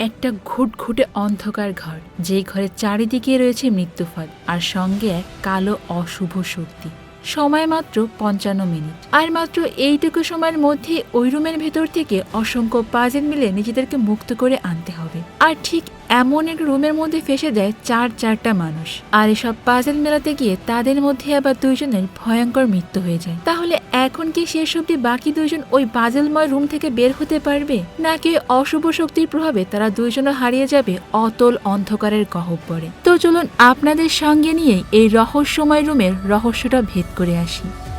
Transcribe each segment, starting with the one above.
একটা ঘুট ঘুটে অন্ধকার ঘর, যেই ঘরের চারিদিকে রয়েছে মৃত্যুফল আর সঙ্গে এক কালো অশুভ শক্তি। সময় মাত্র পঞ্চান্ন মিনিট। আর মাত্র এইটুকু সময়ের মধ্যে ওই রুমের ভেতর থেকে অসংখ্য পাজেল মিলে নিজেদেরকে মুক্ত করে আনতে হবে। আর ঠিক এমন এক রুমের মধ্যে ফেসে দেয় চার চারটা মানুষ। আর এসব পাজেল মেলাতে গিয়ে তাদের মধ্যে আবার দুইজনের ভয়ঙ্কর মৃত্যু হয়ে যায়। তাহলে এখন কি শেষ অব্দি বাকি দুইজন ওই পাজেলময় রুম থেকে বের হতে পারবে? নাকি অশুভ শক্তির প্রভাবে তারা দুইজনও হারিয়ে যাবে অতল অন্ধকারের গহ্বরে তো চলুন আপনাদের সঙ্গে নিয়ে এই রহস্যময় রুমের রহস্যটা ভেদ করে আসি।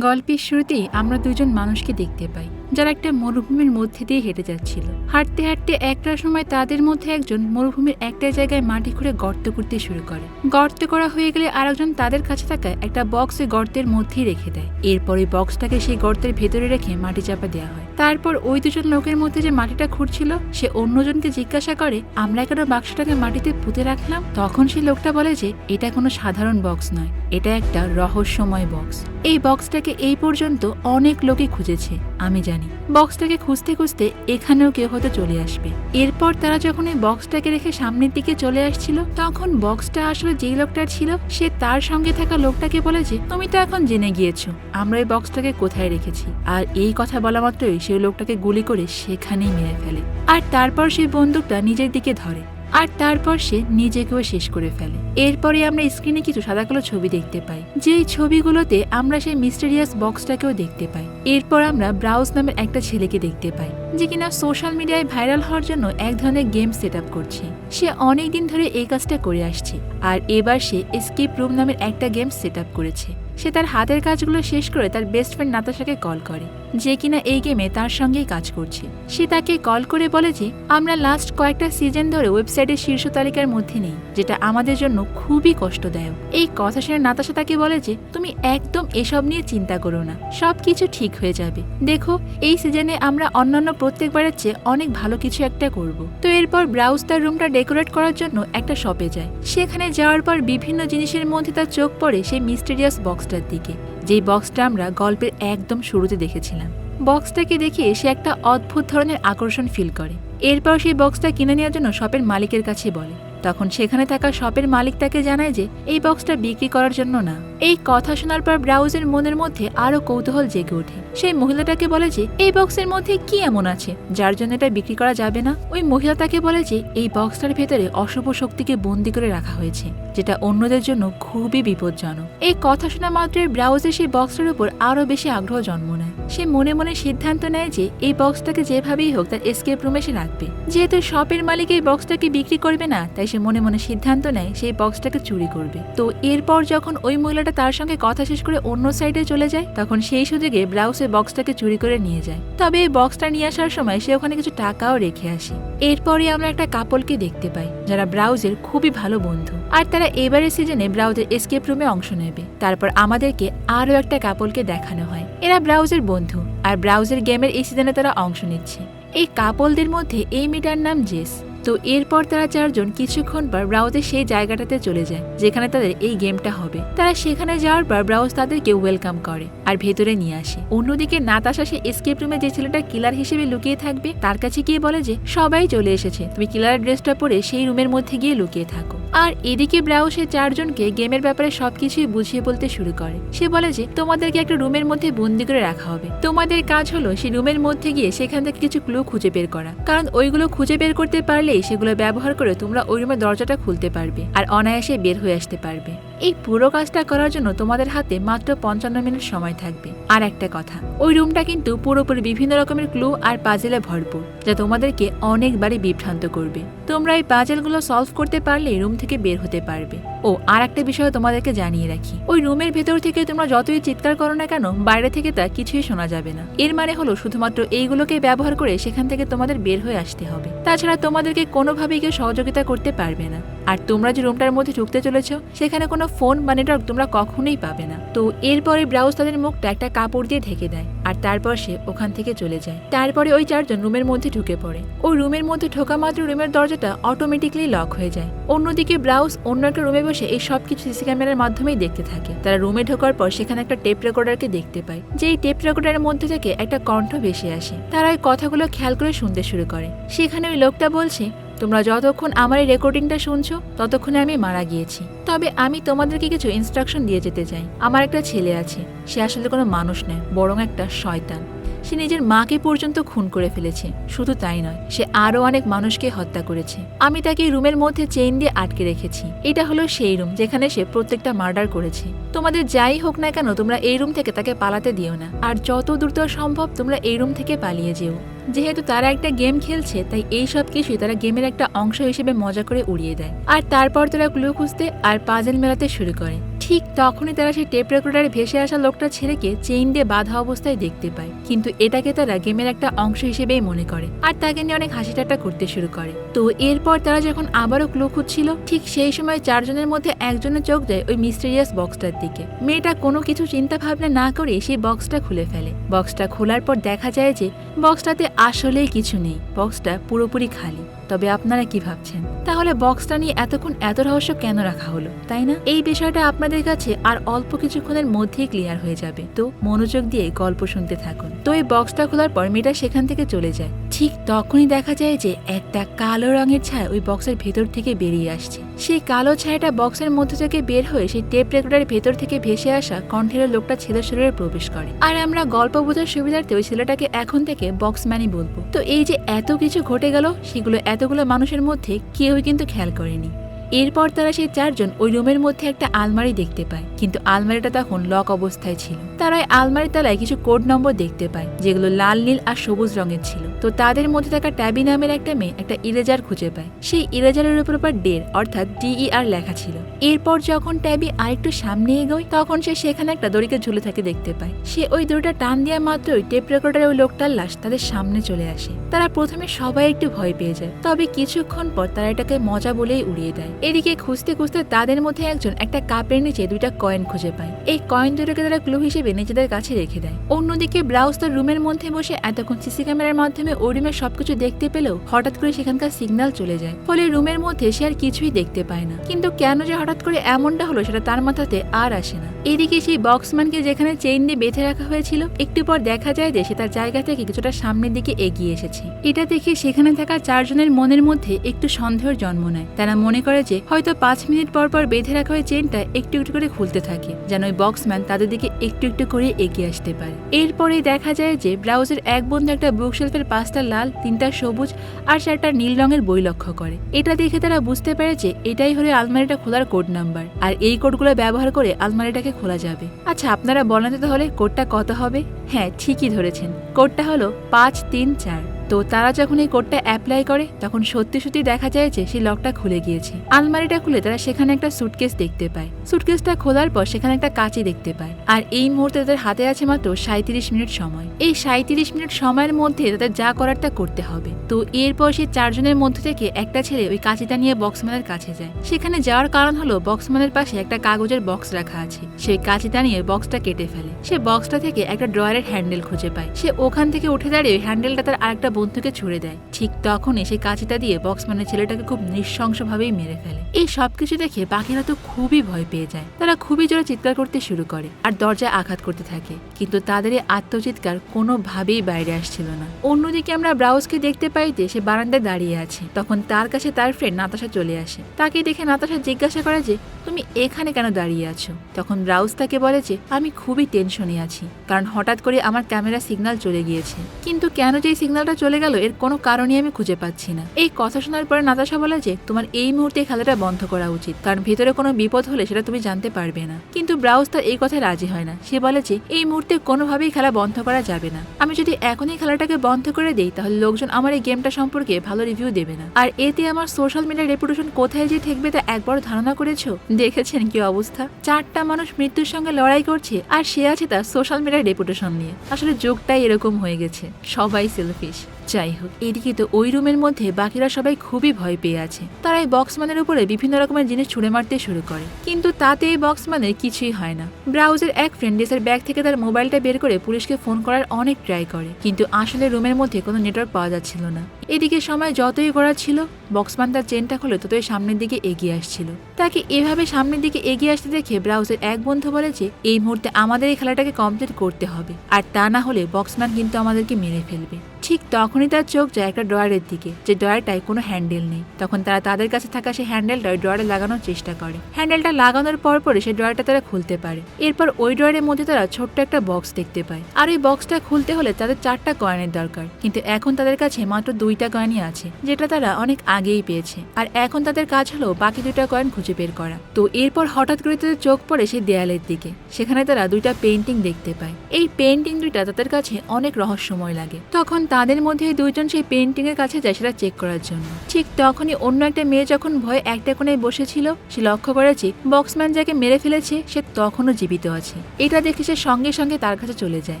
গল্পের শুরুতেই আমরা দুজন মানুষকে দেখতে পাই, যারা একটা মরুভূমির মধ্যে দিয়ে হেঁটে যাচ্ছিল। হাঁটতে হাঁটতে একটা সময় তাদের মধ্যে একজন মরুভূমির একটা জায়গায় মাটি খুঁড়ে গর্ত করতে শুরু করে। গর্ত করা হয়ে গেলে আরেকজন তাদের কাছে থাকা একটা বক্সে গর্তের মধ্যেই রেখে দেয়। এরপরে বক্সটাকে সেই গর্তের ভেতরে রেখে মাটি চাপা দেওয়া হয়। তারপর ওই দুজন লোকের মধ্যে যে মাটিটা খুঁড়ছিল, সে অন্যজনকে জিজ্ঞাসা করে, আমরা কেন বাক্সটাকে মাটিতে পুঁতে রাখলাম? তখন সেই লোকটা বলে যে, এটা কোনো সাধারণ বক্স নয়, এটা একটা রহস্যময় বক্স। এই বক্সটাকে এই পর্যন্ত অনেক লোকে খুঁজেছে, আমি জানি। বক্সটাকে খুঁজতে খুঁজতে এখানেও কেউ হয়তো চলে আসবে। এরপর তারা যখন এই বক্সটাকে রেখে সামনের দিকে চলে আসছিল, তখন বক্সটা আসলে যেই লোকটার ছিল, সে তার সঙ্গে থাকা লোকটাকে বলে যে, তুমি তো এখন জেনে গিয়েছো, আমরা এই বক্সটাকে কোথায় রেখেছি? আর এই কথা বলা মাত্রই সেই লোকটাকে গুলি করে সেখানেই মেরে ফেলে। আর তারপর সে বন্দুকটা নিজের দিকে ধরে। আর তারপর সে নিজেকেও শেষ করে ফেলে। এরপরে আমরা স্ক্রিনে কিছু সাদা কালো ছবি দেখতে পাই। যেই ছবিগুলোতে আমরা সেই মিস্টেরিয়াস বক্সটাকেও দেখতে পাই। এরপর আমরা ব্রাউজ নামের একটা ছেলেকে দেখতে পাই। যে কিনা সোশ্যাল মিডিয়ায় ভাইরাল হওয়ার জন্য এক ধরনের গেম সেট আপ করছে। সে অনেক দিন ধরে এই কাজটা করে আসছে। আর এবার সে এসকেপ রুম নামের একটা গেম সেট আপ করেছে। সে তার হাতের কাজগুলো শেষ করে তার বেস্ট ফ্রেন্ড নাতাশাকে কল করে। যে কিনা এই গেমে তার সঙ্গেই কাজ করছে। সে তাকে কল করে বলে যে, আমরা লাস্ট কয়েকটা সিজন ধরে ওয়েবসাইটের শীর্ষ তালিকার মধ্যে নেই, যেটা আমাদের জন্য খুবই কষ্টদায়ক। এই কথা শুনে নাতাশা তাকে বলে যে, তুমি একদম এসব নিয়ে চিন্তা করো না। সব কিছু ঠিক হয়ে যাবে। দেখো, এই সিজনে আমরা অন্যান্য প্রত্যেকবারের চেয়ে অনেক ভালো কিছু একটা করব। তো এরপর ব্রাউজ তার রুমটা ডেকোরেট করার জন্য একটা শপে যায়। সেখানে যাওয়ার পর বিভিন্ন জিনিসের মধ্যে তার চোখ পড়ে সেই মিস্টেরিয়াস বক্সটার দিকে, যেই বক্সটা আমরা গল্পের একদম শুরুতে দেখেছিলাম। বক্সটাকে দেখে সে একটা অদ্ভুত ধরনের আকর্ষণ ফিল করে। এরপর সেই বক্সটা কিনে নেওয়ার জন্য শপের মালিকের কাছে বলে। তখন সেখানে থাকা শপের মালিক তাকে জানায় যে, এই বক্সটা বিক্রি করার জন্য না। এই কথা শোনার পর ব্রাউজের মনের মধ্যে আরও কৌতূহল জেগে ওঠে। সেই মহিলাটাকে বলে যে, এই বক্সের মধ্যে কি এমন আছে? যার জন্য এটা বিক্রি করা যাবে না? ওই মহিলা তাকে বলে যে, এই বক্সটার ভেতরে অশুভ শক্তিকে বন্দি করে রাখা হয়েছে, যেটা অন্যদের জন্য খুবই বিপজ্জনক। এই কথা শোনা মাত্রই ব্রাউজের সেই বক্সটার উপর আরও বেশি আগ্রহ জন্ম নেয়। সে মনে মনে সিদ্ধান্ত নেয় যে, এই বক্সটাকে যেভাবেই হোক তার এসকেপ রুমে সে রাখবে। যেহেতু শপের মালিক এই বক্সটাকে বিক্রি করবে না, তাই সে মনে মনে সিদ্ধান্ত নেয় সেই বক্সটাকে চুরি করবে। তো এরপর যখন ওই মহিলাটা তার সঙ্গে কথা শেষ করে অন্য সাইডে চলে যায়, তখন সেই সুযোগে ব্রাউসের বক্সটাকে চুরি করে নিয়ে যায়। তবে এই বক্সটা নিয়ে আসার সময় সে ওখানে কিছু টাকাও রেখে আসে। এরপরে আমরা একটা কাপলকে দেখতে পাই, যারা ব্রাউজের খুবই ভালো বন্ধু। আর তারা এবারের সিজনে ব্রাউজের এসকেপ রুমে অংশ নেবে। তারপর আমাদেরকে আরও একটা কাপলকে দেখানো হয়। এরা ব্রাউজের বন্ধু, আর ব্রাউজের গেমের এই সিজনে তারা অংশ নিচ্ছে। এই কাপলদের মধ্যে এই মেয়েটার নাম জেস। তো এরপর তারা চারজন কিছুক্ষণ পর ব্রাউজের সেই জায়গাটাতে চলে যায়, যেখানে তাদের এই গেমটা হবে। তারা সেখানে যাওয়ার পর ব্রাউজ তাদেরকে ওয়েলকাম করে আর ভেতরে নিয়ে আসে। অন্যদিকে নাতাশা সে এসকেপ রুমে যে ছেলেটা কিলার হিসেবে লুকিয়ে থাকবে, তার কাছে গিয়ে বলে যে, সবাই চলে এসেছে। তুমি কিলারের ড্রেসটা পরে সেই রুমের মধ্যে গিয়ে লুকিয়ে থাকো। আর এদিকে ব্রাউ সে চারজনকে গেমের ব্যাপারে সবকিছুই বুঝিয়ে বলতে শুরু করে। সে বলে যে, তোমাদেরকে একটা রুমের মধ্যে বন্দি করে রাখা হবে। তোমাদের কাজ হলো সেই রুমের মধ্যে গিয়ে সেখান থেকে কিছু ক্লু খুঁজে বের করা। কারণ ওইগুলো খুঁজে বের করতে পারলেই সেগুলো ব্যবহার করে তোমরা ওই রুমের দরজাটা খুলতে পারবে। আর অনায়াসে বের হয়ে আসতে পারবে। এই পুরো কাজটা করার জন্য তোমাদের হাতে মাত্র পঞ্চান্ন মিনিট সময় থাকবে। আর একটা কথা, ওই রুমটা কিন্তু পুরোপুরি বিভিন্ন রকমের ক্লু আর পাজেলে ভরপুর, যা তোমাদেরকে অনেকবারই বিভ্রান্ত করবে। তোমরা এই পাজেলগুলো সলভ করতে পারলে রুম থেকে বের হতে পারবে। ও, আর একটা বিষয় তোমাদেরকে জানিয়ে রাখি, ওই রুমের ভেতর থেকে তোমরা যতই চিৎকার করো না কেন, বাইরে থেকে তা কিছুই শোনা যাবে না। এর মানে হলো শুধুমাত্র এইগুলোকে ব্যবহার করে সেখান থেকে তোমাদের বের হয়ে আসতে হবে। তাছাড়া তোমাদেরকে কোনোভাবেই কেউ সহযোগিতা করতে পারবে না। আর তোমরা যে রুমটার মধ্যে ঢুকতে চলেছ, সেখানে কোনো ফোন বা নেটওয়ার্ক তোমরা কখনোই পাবে না। তো এরপরে ব্রাউজ তাদের মুখটা একটা কাপড় দিয়ে ঢেকে দেয় আর তারপর সে ওখান থেকে চলে যায়। তারপরে ওই চারজন রুমের মধ্যে ঢুকে পড়ে। ওই রুমের মধ্যে ঢোকা মাত্র রুমের দরজাটা অটোমেটিকলি লক হয়ে যায়। অন্যদিকে ব্রাউজ অন্য একটা রুমে বসে এই সব কিছু সিসি ক্যামেরার মাধ্যমেই দেখতে থাকে। তারা রুমে ঢোকার পর সেখানে একটা টেপ রেকর্ডারকে দেখতে পায়। যে এই টেপ রেকর্ডারের মধ্যে থেকে একটা কণ্ঠ ভেসে আসে। তারা ওই কথাগুলো খেয়াল করে শুনতে শুরু করে। সেখানে ওই লোকটা বলছে তোমরা যতক্ষণ আমার এই রেকর্ডিংটা শুনছো, ততক্ষণে আমি মারা গিয়েছি। তবে আমি তোমাদেরকে কিছু ইনস্ট্রাকশন দিয়ে যেতে চাই। আমার একটা ছেলে আছে, সে আসলে কোনো মানুষ নয়, বরং একটা শয়তান। সে নিজের মাকে পর্যন্ত খুন করে ফেলেছে, শুধু তাই নয়, সে আরও অনেক মানুষকে হত্যা করেছে। আমি তাকে রুমের মধ্যে চেইন দিয়ে আটকে রেখেছি। এটা হলো সেই রুম যেখানে সে প্রত্যেকটা মার্ডার করেছে। তোমাদের যাই হোক না কেন, তোমরা এই রুম থেকে তাকে পালাতে দিও না। আর যত দ্রুত সম্ভব তোমরা এই রুম থেকে পালিয়ে যেও। যেহেতু তারা একটা গেম খেলছে, তাই এই সব কিছুই তারা গেমের একটা অংশ হিসেবে মজা করে উড়িয়ে দেয়। আর তারপর তারা ক্লু খুঁজতে আর পাজেল মেলাতে শুরু করে। ঠিক তখনই তারা সেই টেপ রেকর্ডারে ভেসে আসা লোকটা ছেলেকে চেইন দিয়ে বাধা অবস্থায় দেখতে পায়। কিন্তু এটাকে তারা গেমের একটা অংশ হিসেবেই মনে করে আর তাকে নিয়ে অনেক হাসি ঠাট্টা করতে শুরু করে। তো এরপর তারা যখন আবারও ক্লু খুঁজছিল, ঠিক সেই সময় চারজনের মধ্যে একজনের চোখ দেয় ওই মিস্টেরিয়াস বক্সটার দিকে। মেয়েটা কোনো কিছু চিন্তা ভাবনা না করে সেই বক্সটা খুলে ফেলে। বক্সটা খোলার পর দেখা যায় যে বক্সটাতে আসলেই কিছু নেই। বক্সটা পুরোপুরি খালি। তবে আপনারা কি ভাবছেন? তাহলে বক্সটা নিয়ে এতক্ষণ এত রহস্য কেন রাখা হলো, তাই না? এই বিষয়টা আপনাদের কাছে আর অল্প কিছুক্ষণের মধ্যেই ক্লিয়ার হয়ে যাবে। তো মনোযোগ দিয়ে গল্প শুনতে থাকুন। তো এই বক্সটা খোলার পর মেয়েটা সেখান থেকে চলে যায়। ঠিক তখনই দেখা যায় যে একটা কালো রঙের ছায়া ওই বক্সের ভেতর থেকে বেরিয়ে আসছে। সেই কালো ছায়াটা বক্সের মধ্যে থেকে বের হয়ে সেই টেপ রেকর্ডারের ভেতর থেকে ভেসে আসা কণ্ঠের লোকটা ছেলের শরীরে প্রবেশ করে। আর আমরা গল্প বোঝার সুবিধার্থে ওই ছেলেটাকে এখন থেকে বক্সম্যানই বলব। তো এই যে এত কিছু ঘটে গেল, সেগুলো এতগুলো মানুষের মধ্যে কেউই কিন্তু খেয়াল করেনি। এরপর তারা সেই চারজন ওই রুমের মধ্যে একটা আলমারি দেখতে পায়। কিন্তু আলমারিটা তখন লক অবস্থায় ছিল। তারা ওই আলমারির তলায় কিছু কোড নম্বর দেখতে পায়, যেগুলো লাল, নীল আর সবুজ রঙের ছিল। তো তাদের মধ্যে থাকা ট্যাবি নামের একটা মেয়ে একটা ইরেজার খুঁজে পায়। সেই ইরেজারের উপর আবার ডের অর্থাৎ ডিই আর লেখা ছিল। এরপর যখন ট্যাবি আরেকটু সামনে এগোয়, তখন সে সেখানে একটা দড়িকে ঝুলে থাকে দেখতে পায়। সে ওই দড়িটা টান দেওয়া মাত্রই টেপ রেকর্ডারে ওই লোকটার লাশ তাদের সামনে চলে আসে। তারা প্রথমে সবাই একটু ভয় পেয়ে যায়। তবে কিছুক্ষণ পর তারা এটাকে মজা বলেই উড়িয়ে দেয়। এদিকে খুঁজতে খুঁজতে তাদের মধ্যে একজন একটা কাপের নিচে দুইটা কয়েন খুঁজে পায়। এই কয়েন দুটোকে তারা ক্লু হিসেবে নিজেদের কাছে রেখে দেয়। অন্যদিকে ব্রাউজ তার রুমের মধ্যে বসে এতক্ষণ সিসি ক্যামেরার মাধ্যমে ওই রুমের সবকিছু দেখতে পেলেও হঠাৎ করে সেখানকার সিগন্যাল চলে যায়। ফলে রুমের মধ্যে সে আর কিছুই দেখতে পায় না। কিন্তু কেন যে হঠাৎ করে এমনটা হলো সেটা তার মাথাতে আর আসে না। এদিকে সেই বক্সম্যানকে যেখানে চেইন দিয়ে বেঁধে রাখা হয়েছিল, একটু পর দেখা যায় যে সে তার জায়গা থেকে কিছুটা সামনের দিকে এগিয়ে এসেছে। এটা দেখে সেখানে থাকা চারজনের মনের মধ্যে একটু সন্দেহের জন্ম নেয়। তারা মনে করে যে হয়তো পাঁচ মিনিট পর পর বেঁধে রাখা ওই চেনটা একটু একটু করে খুলতে থাকে, যেন ওই বক্সম্যান তাদের দিকে একটু একটু করে এগিয়ে আসতে পারে। এরপরেই দেখা যায় যে ব্রাউজের এক বন্ধু একটা বুকশেলফের পাঁচটা লাল, তিনটা সবুজ আর চারটা নীল রঙের বই লক্ষ্য করে। এটা দেখে তারা বুঝতে পারে যে এটাই হলো আলমারিটা খোলার কোড নাম্বার আর এই কোডগুলো ব্যবহার করে আলমারিটাকে খোলা যাবে। আচ্ছা আপনারা বলেন তাহলে কোডটা কত হবে? হ্যাঁ ঠিকই ধরেছেন। কোডটা হলো পাঁচ তিন চার। তো তারা যখন এই কোডটা অ্যাপ্লাই করে, তখন সত্যি সত্যি দেখা যায় যে সেই লকটা খুলে গিয়েছে। আলমারিটা খুলে তারা সেখানে একটা সুটকেস দেখতে পায়। সুটকেসটা খোলার পর সেখানে একটা কাঁচি দেখতে পায়। আর এই মুহূর্তে তাদের হাতে আছে মাত্র সাঁত্রিশ মিনিট সময়। এই সাঁত্রিশ মিনিট সময়ের মধ্যে তাদের যা করার তা করতে হবে। তো এরপর সেই চারজনের মধ্যে থেকে একটা ছেলে ওই কাঁচিটা নিয়ে বক্সম্যানের কাছে যায়। সেখানে যাওয়ার কারণ হলো বক্সম্যানের পাশে একটা কাগজের বক্স রাখা আছে। সেই কাঁচিটা নিয়ে বক্সটা কেটে ফেলে। সে বক্সটা থেকে একটা ড্রয়ারের হ্যান্ডেল খুঁজে পায়। সে ওখান থেকে উঠে দাঁড়িয়ে হ্যান্ডেলটা তার আরেকটা বন্ধুকে ছুড়ে দেয়। ঠিক তখনই সেই কাঁচিটা দিয়ে বক্সম্যানের ছেলেটাকে খুব নৃশংসভাবেই মেরে ফেলে। এই সবকিছু দেখে বাকিরা তো খুবই ভয় পেয়ে যায়। তারা খুবই জোরে চিৎকার করতে শুরু করে আর দরজায় আঘাত করতে থাকে। কিন্তু তাদের এই আত্মচিৎকার কোনোভাবেই বাইরে আসছিল না। অন্যদিকে আমরা ব্রাউজকে দেখতে পাই যে সে বারান্দায় দাঁড়িয়ে আছে। তখন তার কাছে তার ফ্রেন্ড নাতাশা চলে আসে। তাকে দেখে নাতাশা জিজ্ঞাসা করে যে, তুমি এখানে কেন দাঁড়িয়ে আছো? তখন ব্রাউজ তাকে বলে যে, আমি খুবই টেনশনে আছি। কারণ হঠাৎ করে আমার ক্যামেরা সিগন্যাল চলে গিয়েছে। কিন্তু কেন যে সিগন্যালটা চলে গেল, এর কোনো কারণই আমি খুঁজে পাচ্ছি না। এই কথা শোনার পরে নাতাশা বলে যে, তোমার এই মুহূর্তে খেলাটা বন্ধ করা উচিত, কারণ ভেতরে কোনো বিপদ হলে সেটা তুমি জানতে পারবে না। কিন্তু ব্রাউজ তার এই কথায় রাজি হয় না। সে বলে যে, এই মুহূর্তে কোনোভাবেই খেলা বন্ধ করা যাবে না। আমি যদি এখনই খেলাটাকে বন্ধ করে দিই, তাহলে লোকজন আমার এই গেমটা সম্পর্কে ভালো রিভিউ দেবে না। আর এতে আমার সোশ্যাল মিডিয়া রেপুটেশন কোথায় যে ঠেকবে তা একবার ধারণা করেছ? দেখেছেন কি অবস্থা? চারটা মানুষ মৃত্যুর সঙ্গে লড়াই করছে, আর সে আছে তার সোশ্যাল মিডিয়ার রেপুটেশন নিয়ে। আসলে যুগটাই এরকম হয়ে গেছে। সবাই সেলফিশ। যাই হোক এদিকে তো ওই রুমের মধ্যে বাকিরা সবাই খুবই ভয় পেয়ে আছে। তারা এই বক্সম্যানের উপরে বিভিন্ন রকমের জিনিস ছুঁড়ে মারতে শুরু করে। কিন্তু তাতে এই বক্সম্যানের কিছুই হয় না। ব্রাউজের এক ফ্রেন্ড ডেসের ব্যাগ থেকে তার মোবাইলটা বের করে পুলিশকে ফোন করার অনেক ট্রাই করে। কিন্তু আসলে রুমের মধ্যে কোনো নেটওয়ার্ক পাওয়া যাচ্ছিল না। এদিকে সময় যতই গড়া ছিল বক্সম্যান তার চেনটা খুলে ততই সামনের দিকে এগিয়ে আসছিল। তাকে এভাবে সামনের দিকে এগিয়ে আসতে দেখে ব্রাউজের এক বন্ধু বলে যে, এই মুহূর্তে আমাদের এই খেলাটাকে কমপ্লিট করতে হবে। আর তা না হলে বক্সম্যান কিন্তু আমাদেরকে মেরে ফেলবে। ঠিক তখনই তার চোখ যায় একটা ড্রয়ারের দিকে, যে ড্রয়ারটায় কোনো হ্যান্ডেল নেই। তখন তারা তাদের কাছে থাকা সেই হ্যান্ডেলটা ওই ড্রয়ারে লাগানোর চেষ্টা করে। হ্যান্ডেলটা লাগানোর পর পরে সেই ড্রয়ারটা তারা খুলতে পারে। এরপর ওই ড্রয়ারের মধ্যে তারা ছোট্ট একটা বক্স দেখতে পায়। আর ওই বক্সটা খুলতে হলে তাদের চারটা কয়েনের দরকার। কিন্তু এখন তাদের কাছে মাত্র দুইটা কয়েনই আছে, যেটা তারা অনেক আগেই পেয়েছে। আর এখন তাদের কাজ হলো বাকি দুইটা কয়েন খুঁজে বের করা। তো এরপর হঠাৎ করে তাদের চোখ পড়ে সেই দেয়ালের দিকে। সেখানে তারা দুইটা পেন্টিং দেখতে পায়। এই পেন্টিং দুইটা তাদের কাছে অনেক রহস্যময় লাগে। তখন তাদের মধ্যে দুইজন সেই পেন্টিং এর কাছে যায় সেটা চেক করার জন্য। ঠিক তখনই অন্য একটা মেয়ে যখন ভয়ে একটা কোণে বসেছিল, সে লক্ষ্য করেছে বক্সম্যান যাকে মেরে ফেলেছে, সে তখনও জীবিত আছে। এটা দেখে সে সঙ্গে সঙ্গে তার কাছে চলে যায়।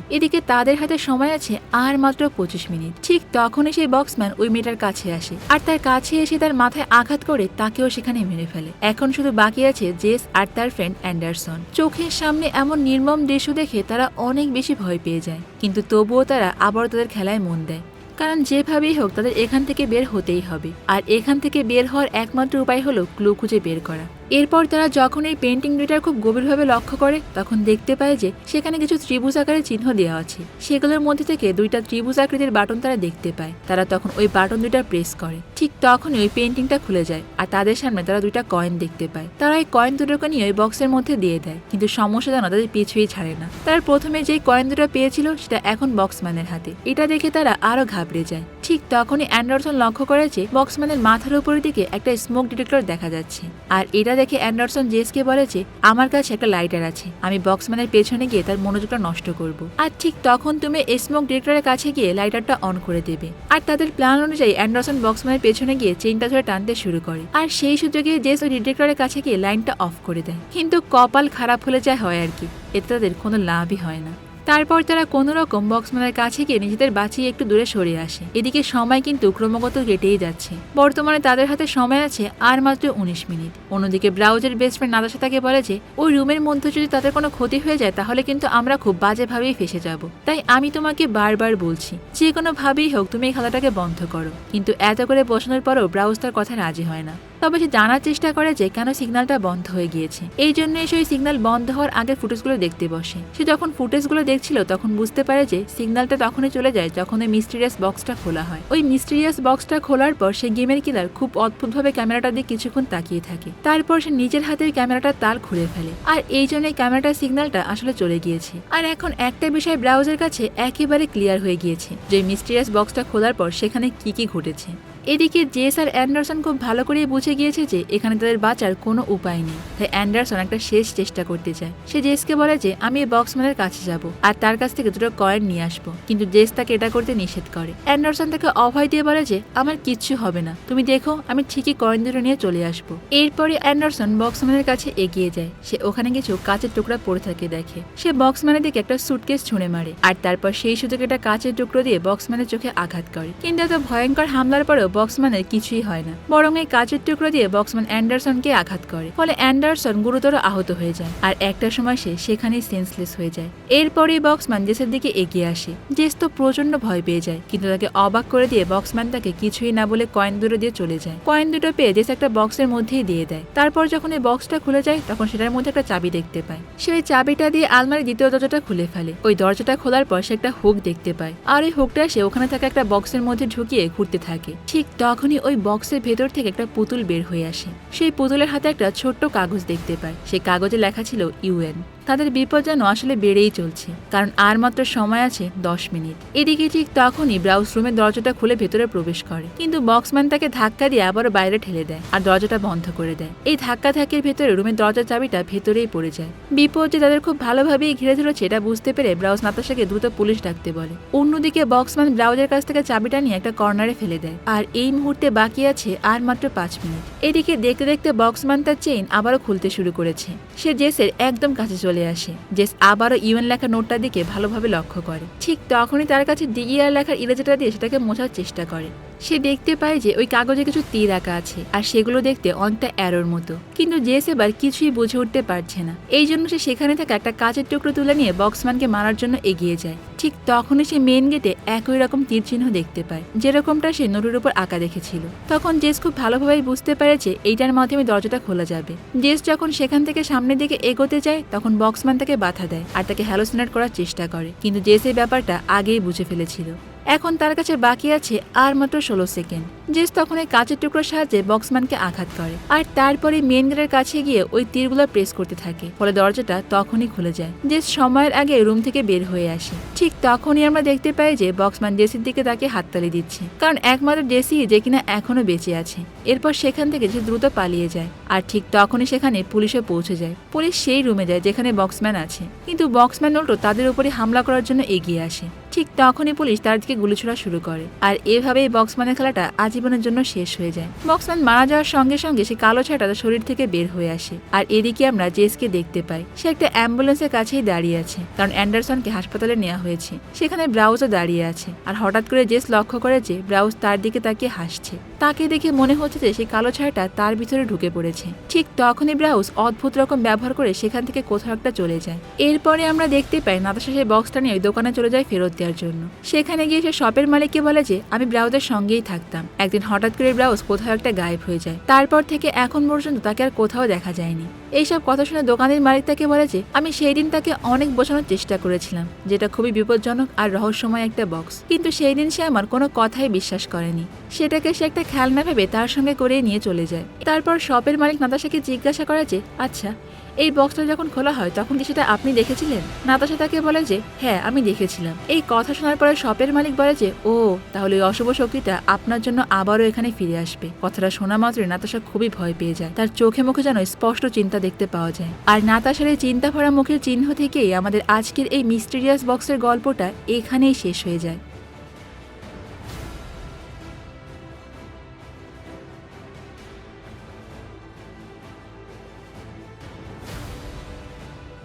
এদিকে তাদের হাতে সময় আছে আর মাত্র পঁচিশ মিনিট। ঠিক তখনই সেই বক্সম্যান ওই মেয়েটার কাছে আসে। আর তার কাছে এসে তার মাথায় আঘাত করে তাকেও সেখানে মেরে ফেলে। এখন শুধু বাকি আছে জেস আর তার ফ্রেন্ড অ্যান্ডারসন। চোখের সামনে এমন নির্মম দৃশ্য দেখে তারা অনেক বেশি ভয় পেয়ে যায়। কিন্তু তবুও তারা আবার তাদের খেলায় মন দেয়। কারণ যেভাবেই হোক তাদের এখান থেকে বের হতেই হবে। আর এখান থেকে বের হওয়ার একমাত্র উপায় হলো ক্লু খুঁজে বের করা। এরপর তারা যখন এই পেন্টিং দুইটার খুব গভীরভাবে লক্ষ্য করে, তখন দেখতে পায় যে সেখানে কিছু ত্রিভুজ আকারের চিহ্ন দেওয়া আছে। সেগুলোর মধ্যে থেকে দুইটা ত্রিভুজ আকৃতির বাটন তারা দেখতে পায়। তারা তখন ওই বাটন দুইটা প্রেস করে। ঠিক তখনই ওই পেন্টিংটা খুলে যায় আর তাদের সামনে তারা দুইটা কয়েন দেখতে পায়। তারা এই কয়েন দুটোকে নিয়ে ওই বক্সের মধ্যে দিয়ে দেয়, কিন্তু সমস্যা জানা তাদের পিছুই ছাড়ে না। তারা প্রথমে যেই কয়েন দুটো পেয়েছিল, সেটা এখন বক্সম্যানের হাতে। এটা দেখে তারা আরও ঘাবড়ে যায়। ঠিক তখনই অ্যান্ডারসন লক্ষ্য করেছে বক্সম্যানের মাথার উপরের দিকে একটা স্মোক ডিটেক্টর দেখা যাচ্ছে। আর এটা দেখে অ্যান্ডারসন জেসকে বলেছে আমার কাছে একটা লাইটার আছে, আমি বক্সম্যানের পেছনে গিয়ে তার মনোযোগটা নষ্ট করব। আর ঠিক তখন তুমি স্মোক ডিটেক্টরের কাছে গিয়ে লাইটারটা অন করে দেবে। আর তাদের প্ল্যান অনুযায়ী অ্যান্ডারসন বক্সম্যানের পেছনে গিয়ে চেইনটা ধরে টানতে শুরু করে। আর সেই সুযোগে জেস ওই ডিটেক্টরের কাছে গিয়ে লাইনটা অফ করে দেয়। কিন্তু কপাল খারাপ হলে যা হয় আর কি, এতে তাদের কোনো লাভই হয় না। তারপর তারা কোনো রকম বক্সম্যানের কাছে গিয়ে নিজেদের বাঁচিয়ে একটু দূরে সরে আসে। এদিকে সময় কিন্তু ক্রমাগত কেটেই যাচ্ছে। বর্তমানে তাদের হাতে সময় আছে আর মাত্র উনিশ মিনিট। অন্যদিকে ব্রাউজের বেস্ট ফ্রেন্ড নাদাসা তাকে বলে যে, ওই রুমের মধ্যে যদি তাদের কোনো ক্ষতি হয়ে যায় তাহলে কিন্তু আমরা খুব বাজেভাবেই ফেসে যাব। তাই আমি তোমাকে বারবার বলছি যে কোনোভাবেই হোক তুমি এই খেলাটাকে বন্ধ করো। কিন্তু এত করে বসানোর পরও ব্রাউজ তার কথা রাজি হয় না। তবে সে জানার চেষ্টা করে যে কেন সিগন্যালটা বন্ধ হয়ে গিয়েছে। এই জন্য এসে ওই সিগন্যাল বন্ধ হওয়ার আগে ফুটেজগুলো দেখতে বসে। সে যখন ফুটেজগুলো দেখছিল, তখন বুঝতে পারে যে সিগন্যালটা তখনই চলে যায় যখন ওই মিস্টিরিয়াস বক্সটা খোলা হয়। ওই মিস্টিরিয়াস বক্সটা খোলার পর সে গেমের কিলার খুব অদ্ভুতভাবে ক্যামেরাটা দিয়ে কিছুক্ষণ তাকিয়ে থাকে। তারপর সে নিজের হাতের ক্যামেরাটার তার খুলে ফেলে। আর এই জন্য ক্যামেরাটার সিগন্যালটা আসলে চলে গিয়েছে। আর এখন একটা বিষয় ব্রাউজের কাছে একেবারে ক্লিয়ার হয়ে গিয়েছে যে মিস্টিরিয়াস বক্সটা খোলার পর সেখানে কি কি ঘটেছে। এদিকে জেস আর অ্যান্ডারসন খুব ভালো করেই বুঝে গিয়েছে যে এখানে তাদের বাঁচার কোনো উপায় নেই। তাই অ্যান্ডারসন একটা শেষ চেষ্টা করতে চায়। সে জেসকে বলে যে, আমি বক্সম্যানের কাছে যাব আর তার কাছ থেকে দুটো কয়েন নিয়ে আসব। কিন্তু জেস তাকে এটা করতে নিষেধ করে। অ্যান্ডারসন তাকে অভয় দিয়ে বলে যে, আমার কিচ্ছু হবে না। তুমি দেখো, আমি ঠিকই কয়েন দুটো নিয়ে চলে আসব। এরপরে অ্যান্ডারসন বক্সম্যানের কাছে এগিয়ে যায়। সে ওখানে কিছু কাঁচের টুকরা পড়ে থাকে দেখে। সে বক্সম্যানের দিকে একটা সুটকেস ছুঁড়ে মারে। আর তারপর সেই সুযোগে একটা কাঁচের টুকরো দিয়ে বক্সম্যানের চোখে আঘাত করে। কিন্তু এত ভয়ঙ্কর হামলার পরেও বক্সম্যানের কিছুই হয় না। বরং এই কাচের টুকরো দিয়ে বক্সম্যান অ্যান্ডারসনকে আঘাত করে। ফলে অ্যান্ডারসন গুরুতর আহত হয়ে যায় আর একটা সময় সে সেখানেই সেন্সলেস হয়ে যায়। এরপরেই বক্সম্যান জেসের দিকে এগিয়ে আসে। জেস তো প্রচণ্ড ভয় পেয়ে যায়, কিন্তু তাকে অবাক করে দিয়ে বক্সম্যান তাকে কিছুই না বলে কয়েন দুটো দিয়ে চলে যায়। কয়েন দুটো পেয়ে জেস একটা বক্সের মধ্যেই দিয়ে দেয়। তারপর যখন এই বক্সটা খুলে যায়, তখন সেটার মধ্যে একটা চাবি দেখতে পায়। সে ওই চাবিটা দিয়ে আলমারি দ্বিতীয় দরজাটা খুলে ফেলে। ওই দরজাটা খোলার পর সে একটা হুক দেখতে পায়। আর ওই হুকটা সে ওখানে থাকা একটা বক্সের মধ্যে ঢুকিয়ে ঘুরতে থাকে। ঠিক তখনই ওই বক্সের ভেতর থেকে একটা পুতুল বের হয়ে আসে। সেই পুতুলের হাতে একটা ছোট্ট কাগজ দেখতে পায়। সেই কাগজে লেখা ছিল ইউএন। তাদের বিপদ যেন আসলে বেড়েই চলছে, কারণ আর মাত্র সময় আছে দশ মিনিট। এদিকে ঠিক তখনই ব্রাউজ রুমের দরজাটা খুলে ভেতরে প্রবেশ করে। কিন্তু বক্সম্যান তাকে ধাক্কা দিয়ে আবারও বাইরে ঠেলে দেয় আর দরজাটা বন্ধ করে দেয়। এই ধাক্কা ধাক্কির ভেতরে রুমের দরজার চাবিটা ভেতরেই পড়ে যায়। বিপদ যে তাদের খুব ভালোভাবেই ঘিরে ধরেছে এটা বুঝতে পেরে ব্রাউজ নাতাশাকে দ্রুত পুলিশ ডাকতে বলে। অন্যদিকে বক্সম্যান ব্রাউজের কাছ থেকে চাবিটা নিয়ে একটা কর্নারে ফেলে দেয়। আর এই মুহূর্তে বাকি আছে আর মাত্র পাঁচ মিনিট। এদিকে দেখতে দেখতে বক্সম্যান তার চেইন আবারও খুলতে শুরু করেছে। সে জেসের একদম কাছে চলে চলে আসে। জেস আবারও ইউএন লেখা নোটটার দিকে ভালোভাবে লক্ষ্য করে। ঠিক তখনই তার কাছে ডিইআর লেখার ইরেজেটা দিয়ে সেটাকে মোছার চেষ্টা করে। সে দেখতে পায় যে ওই কাগজে কিছু তীর আঁকা আছে, আর সেগুলো দেখতে অনেকটা অ্যারোর মতো। কিন্তু জেস এবার কিছুই বুঝে উঠতে পারছে না। এই জন্য সে সেখানে থাকা একটা কাঁচের টুকরো তুলে নিয়ে বক্সম্যানকে মারার জন্য এগিয়ে যায়। ঠিক তখনই সে মেন গেটে একই রকম তীর চিহ্ন দেখতে পায়, যেরকমটা সে নোটের উপর আঁকা দেখেছিল। তখন জেস খুব ভালোভাবেই বুঝতে পেরেছে এইটার মাধ্যমে দরজাটা খোলা যাবে। জেস যখন সেখান থেকে সামনের দিকে এগোতে যায়, তখন বক্সম্যান তাকে বাধা দেয় আর তাকে হ্যালোসিনেট করার চেষ্টা করে। কিন্তু জেস এই ব্যাপারটা আগেই বুঝে ফেলেছিল। এখন তার কাছে বাকি আছে আর মাত্র ষোলো সেকেন্ড। জেস তখন এই কাঁচের টুকরোর সাহায্যে বক্সম্যানকে আঘাত করে। আর তারপরে মেন গেটের কাছে গিয়ে ওই তীরগুলো প্রেস করতে থাকে, ফলে দরজাটা তখনই খুলে যায়। জেস সময়ের আগে রুম থেকে বের হয়ে আসে। ঠিক তখনই আমরা দেখতে পাই যে বক্সম্যান জেসির দিকে তাকে হাততালি দিচ্ছে। কারণ একমাত্র জেসি যে কিনা এখনও বেঁচে আছে। এরপর সেখান থেকে সে দ্রুত পালিয়ে যায়। আর ঠিক তখনই সেখানে পুলিশে পৌঁছে যায়। পুলিশ সেই রুমে যায় যেখানে বক্সম্যান আছে। কিন্তু বক্সম্যান উল্টো তাদের উপরে হামলা করার জন্য এগিয়ে আসে। ঠিক তখনই পুলিশ তার দিকে গুলি ছোড়া শুরু করে। আর এভাবেই বক্সম্যানের খেলাটা আজীবনের জন্য শেষ হয়ে যায়। বক্সম্যান মারা যাওয়ার সঙ্গে সঙ্গে সে কালো ছাটা তার শরীর থেকে বের হয়ে আসে। আর এদিকে আমরা জেসকে দেখতে পাই। সে একটা অ্যাম্বুলেন্সের কাছেই দাঁড়িয়ে আছে, কারণ অ্যান্ডারসনকে হাসপাতালে নেওয়া হয়েছে। সেখানে ব্রাউজও দাঁড়িয়ে আছে। আর হঠাৎ করে জেস লক্ষ্য করে যে ব্রাউজ তার দিকে তাকিয়ে হাসছে। তাকে দেখে মনে হচ্ছে যে সেই কালো ছায়াটা তার ভিতরে ঢুকে পড়েছে। ঠিক তখনই ব্রাউজ অদ্ভুত রকম ব্যবহার করে সেখান থেকে কোথাও একটা চলে যায়। এরপরে আমরা দেখতে পাই নাতাশা সেই বক্সটা নিয়ে ওই দোকানে চলে যায় ফেরত দেওয়ার জন্য। সেখানে গিয়ে সে শপের মালিককে বলে যে, আমি ব্রাউজের সঙ্গেই থাকতাম। একদিন হঠাৎ করে ব্রাউজ কোথাও একটা গায়েব হয়ে যায়। তারপর থেকে এখন পর্যন্ত তাকে আর কোথাও দেখা যায়নি। এইসব কথা শুনে দোকানের মালিক তাকে বলে যে, আমি সেই দিন তাকে অনেক বোঝানোর চেষ্টা করেছিলাম, যেটা খুবই বিপজ্জনক আর রহস্যময় একটা বক্স কিন্তু সেই দিন সে আমার কোনো কথাই বিশ্বাস করেনি। সেটাকে সে একটা খেলনা ভেবে তার সঙ্গে করে নিয়ে চলে যায়। তারপর শপের মালিক নাতাশাকে জিজ্ঞাসা করে যে আচ্ছা এই বক্সটা যখন খোলা হয়, তখন কি সেটা আপনি দেখেছিলেন? নাতাশা তাকে বলে যে হ্যাঁ আমি দেখেছিলাম। এই কথা শোনার পরে শপের মালিক বলে যে, ও, তাহলে ওই অশুভ শক্তিটা আপনার জন্য আবারও এখানে ফিরে আসবে। কথাটা শোনা মাত্রই নাতাশা খুবই ভয় পেয়ে যায়। তার চোখে মুখে যেন স্পষ্ট চিন্তা দেখতে পাওয়া যায়। আর নাতাশার এই চিন্তা ভরা মুখের চিহ্ন থেকেই আমাদের আজকের এই মিস্টেরিয়াস বক্সের গল্পটা এখানেই শেষ হয়ে যায়।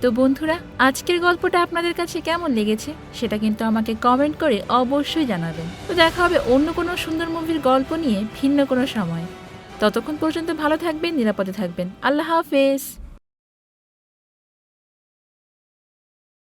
তো বন্ধুরা, আজকের গল্পটা আপনাদের কাছে কেমন লেগেছে সেটা কিন্তু আমাকে কমেন্ট করে অবশ্যই জানাবেন। তো দেখা হবে অন্য কোনো সুন্দর মুভির গল্প নিয়ে ভিন্ন কোনো সময়। ততক্ষণ পর্যন্ত ভালো থাকবেন, নিরাপদে থাকবেন। আল্লাহ হাফেজ।